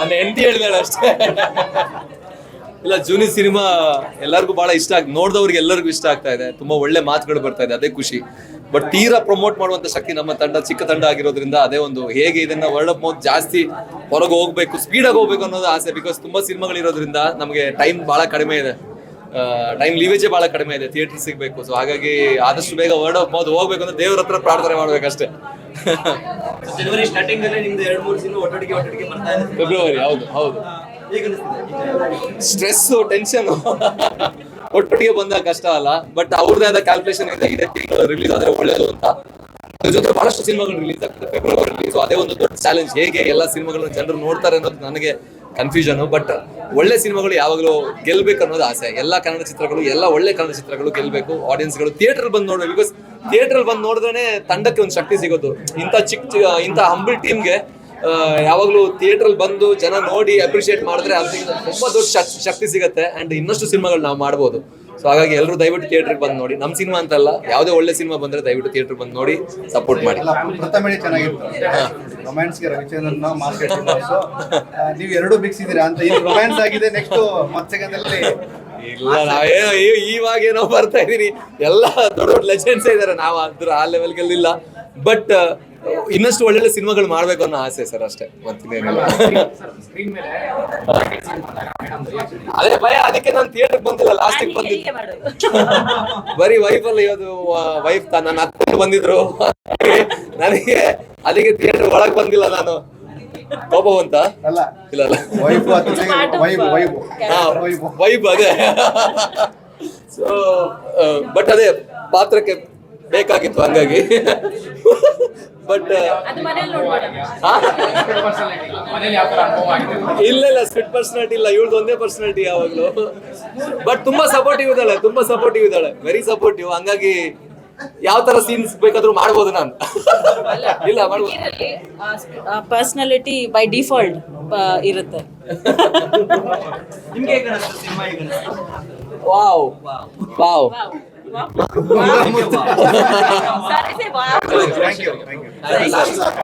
ನನ್ನ ಹೆಂಡತಿ ಹೇಳಿದಾಳೆ ಅಷ್ಟೇ. ಇಲ್ಲ, ಜೂನಿ ಸಿನಿಮಾ ಎಲ್ಲರಿಗೂ ಬಹಳ ಇಷ್ಟ ಆಗಿ, ನೋಡಿದವ್ರಿಗೆ ಎಲ್ಲರಿಗೂ ಇಷ್ಟ ಆಗ್ತಾ ಇದೆ. ತುಂಬಾ ಒಳ್ಳೆ ಮಾತುಗಳು ಬರ್ತಾ ಇದೆ, ಅದೇ ಖುಷಿ. ಬಟ್ ತೀರಾ ಪ್ರಮೋಟ್ ಮಾಡುವಂತ ಶಕ್ತಿ ನಮ್ಮ ತಂಡ, ಚಿಕ್ಕ ತಂಡ ಆಗಿರೋದ್ರಿಂದ ಅದೇ ಒಂದು ಹೇಗೆ ಇದನ್ನ ವರ್ಲ್ಡ್ ಅಪ್ ಮೌತ್ ಜಾಸ್ತಿ ಹೊರಗೆ ಹೋಗ್ಬೇಕು ಸ್ಪೀಡಾಗಿ ಹೋಗ್ಬೇಕು ಅನ್ನೋದು ಆಸೆ ಬಿಕಾಸ್ ತುಂಬಾ ಸಿನಿಮಾಗಳಿರೋದ್ರಿಂದ ನಮಗೆ ಟೈಮ್ ಬಹಳ ಕಡಿಮೆ ಇದೆ. ಟೈಮ್ ಲೀವೇಜೇ ಬಹಳ ಕಡಿಮೆ ಇದೆ ಥಿಯೇಟರ್ ಸಿಗ್ಬೇಕು. ಸೊ ಹಾಗಾಗಿ ಆದಷ್ಟು ಬೇಗ ವರ್ಲ್ಡ್ ಅಪ್ ಮೌತ್ ಹೋಗ್ಬೇಕು ಅಂದ್ರೆ ದೇವ್ರ ಹತ್ರ ಪ್ರಾರ್ಥನೆ ಮಾಡ್ಬೇಕಷ್ಟೇ. ಜನವರಿ ಸ್ಟಾರ್ಟಿಂಗ್ ಅಲ್ಲಿ ನಿಮ್ದು ಎರಡು ಮೂರು ದಿನ ಒಟ್ಟೊಟ್ಟಿಗೆ ಒಟ್ಟೊಟ್ಟಿಗೆ ಬರ್ತಾ ಇದೆ ಫೆಬ್ರವರಿ ಹೌದು ಹೌದು. ಸ್ಟ್ರೆಸ್ ಟೆನ್ಷನ್ ಒಟ್ಟೊಟ್ಟಿಗೆ ಬಂದಾಗ ಕಷ್ಟ ಅಲ್ಲ ಬಟ್ ಅವ್ರದೇ ಆದ ಕ್ಯಾಲ್ಕುಲೇಷನ್ ಇದೆ ಇದೇ ರಿಲೀಸ್ ಆದ್ರೆ ಒಳ್ಳೇದು ಅಂತ. ಅದ್ರ ಜೊತೆ ಬಹಳಷ್ಟು ಸಿನಿಮಾಗಳು ರಿಲೀಸ್ ಆಗ್ತದೆ ಫೆಬ್ರವರಿ ರಿಲೀಸ್ ಅದೇ ಒಂದು ದೊಡ್ಡ ಚಾಲೆಂಜ್ ಹೇಗೆ ಎಲ್ಲ ಸಿನಿಮಾಗಳನ್ನ ಜನರು ನೋಡ್ತಾರೆ ಅನ್ನೋದು ನನಗೆ ಕನ್ಫ್ಯೂಷನ್ ಬಟ್ ಒಳ್ಳೆ ಸಿನಿಮಾಗಳು ಯಾವಾಗಲೂ ಗೆಲ್ಬೇಕು ಅನ್ನೋದು ಆಸೆ. ಎಲ್ಲ ಕನ್ನಡ ಚಿತ್ರಗಳು, ಎಲ್ಲ ಒಳ್ಳೆ ಕನ್ನಡ ಚಿತ್ರಗಳು ಗೆಲ್ಬೇಕು. ಆಡಿಯನ್ಸ್ಗಳು ಥಿಯೇಟರ್ ಬಂದು ನೋಡ್ಬೇಕು. ಬಿಕಾಸ್ ಥಿಯೇಟರ್ ಬಂದು ನೋಡಿದ್ರೆ ತಂಡಕ್ಕೆ ಒಂದು ಶಕ್ತಿ ಸಿಗೋದು. ಇಂಥ ಚಿಕ್ಕ ಇಂಥ ಹಂಬಲ್ ಟೀಮ್ಗೆ ಯಾವಾಗಲೂ ಥಿಯೇಟ್ರಲ್ಲಿ ಬಂದು ಜನ ನೋಡಿ ಅಪ್ರಿಷಿಯೇಟ್ ಮಾಡಿದ್ರೆ ಅದರಿಂದ ತುಂಬಾ ದೊಡ್ಡ ಶಕ್- ಶಕ್ತಿ ಸಿಗುತ್ತೆ. ಅಂಡ್ ಇನ್ನಷ್ಟು ಸಿನಿಮಾಗಳು ನಾವು ಮಾಡ್ಬೋದು. ಸೊ ಹಾಗಾಗಿ ಎಲ್ಲರೂ ದಯವಿಟ್ಟು ಥಿಯೇಟರ್ ಬಂದು ನೋಡಿ. ನಮ್ಮ ಸಿನಿಮಾ ಅಂತಲ್ಲ ಯಾವುದೇ ಒಳ್ಳೆ ಸಿನಿಮಾ ಬಂದ್ರೆ ದಯವಿಟ್ಟು ಥಿಯೇಟರ್ ಬಂದು ನೋಡಿ ಸಪೋರ್ಟ್ ಮಾಡಿ. ಅಲ್ಲ ಪ್ರಥಮಣಿ ಚೆನ್ನಾಗಿತ್ತು. ರೊಮ್ಯಾನ್ಸ್ಗೆ ರವಿಚಂದ್ರನ್ ಮಾಸ್ಟರ್ ನೀವು ಎರಡು ಬಿಕ್ಸಿದ್ದೀರಾ ಅಂತ ರೊಮ್ಯಾನ್ಸ್ ಆಗಿದೆ ನೆಕ್ಸ್ಟ್ ಮತ್ಸಗದಲ್ಲಿ ಇಲ್ಲ ನಾವೇನೋ ಇವಾಗ ಏನೋ ಬರ್ತಾ ಇದೀನಿ ಎಲ್ಲ ದೊಡ್ಡ ದೊಡ್ಡ ಲೆಜೆಂಡ್ಸ್ ಇದಾರೆ. ನಾವು ಅದ್ರ ಆ ಲೆವೆಲ್ಗೆಲ್ಲ ಬಟ್ ಇನ್ನಷ್ಟು ಒಳ್ಳೊಳ್ಳೆ ಸಿನಿಮಾಗಳು ಮಾಡ್ಬೇಕು ಅನ್ನೋ ಆಸೆ ಸರ್ ಅಷ್ಟೇ. ಮತ್ತಿನ್ನೇನಿಲ್ಲ ಅದೇ ಭಯ ಅದಕ್ಕೆ ನಾನು ಥಿಯೇಟರ್ ಬಂದಿಲ್ಲ ಲಾಸ್ಟಿಗೆ ಬಂದಿದ್ದೆ. ಬರೀ ವೈಫ್ ಅಲ್ಲ ಇವತ್ತು ವೈಫ್ ನನ್ನ ಅತ್ತೆ ಬಂದಿದ್ರು. ನನಗೆ ಅದಕ್ಕೆ ಥಿಯೇಟರ್ ಒಳಗ್ ಬಂದಿಲ್ಲ ನಾನು. ಪಾಪ ಅಂತ ಇಲ್ಲ ವೈಬ್ ವೈಬ್ ಹಾ, ವೈಬ್ ವೈಬ್ ಅದೇ. ಸೊ ಬಟ್ ಅದೇ ಪಾತ್ರಕ್ಕೆ ಬೇಕಾಗಿತ್ತು ಹಂಗಾಗಿ. ಬಟ್ ಅದು ಮನೇಲಿ ನೋಡ್ಬೋಣ ಇಲ್ಲ ಇಲ್ಲ ಸ್ಪಿಟ್ ಪರ್ಸನಾಲಿಟಿ ಇಲ್ಲ. ಇವಳ್ದು ಒಂದೇ ಪರ್ಸನಾಲಿಟಿ ಯಾವಾಗಲೂ. ಬಟ್ ತುಂಬಾ ಸಪೋರ್ಟಿವ್ ಇದ್ದಾಳೆ ತುಂಬಾ ಸಪೋರ್ಟಿವ್ ಇದ್ದಾಳೆ. ವೆರಿ ಸಪೋರ್ಟಿವ್ ಹಂಗಾಗಿ ಯಾವ ತರ ಸೀನ್ಸ್ ಬೇಕಾದ್ರೂ ಮಾಡ್ಬೋದು ನಾನು. ಇಲ್ಲ ಪರ್ಸನಾಲಿಟಿ ಬೈ ಡಿಫಾಲ್ಟ್ ಇರುತ್ತೆ. ವಾವ್ ಹೇಗೆ Guapo. Guapo. Sale ese guapo. Thank you. Thank you.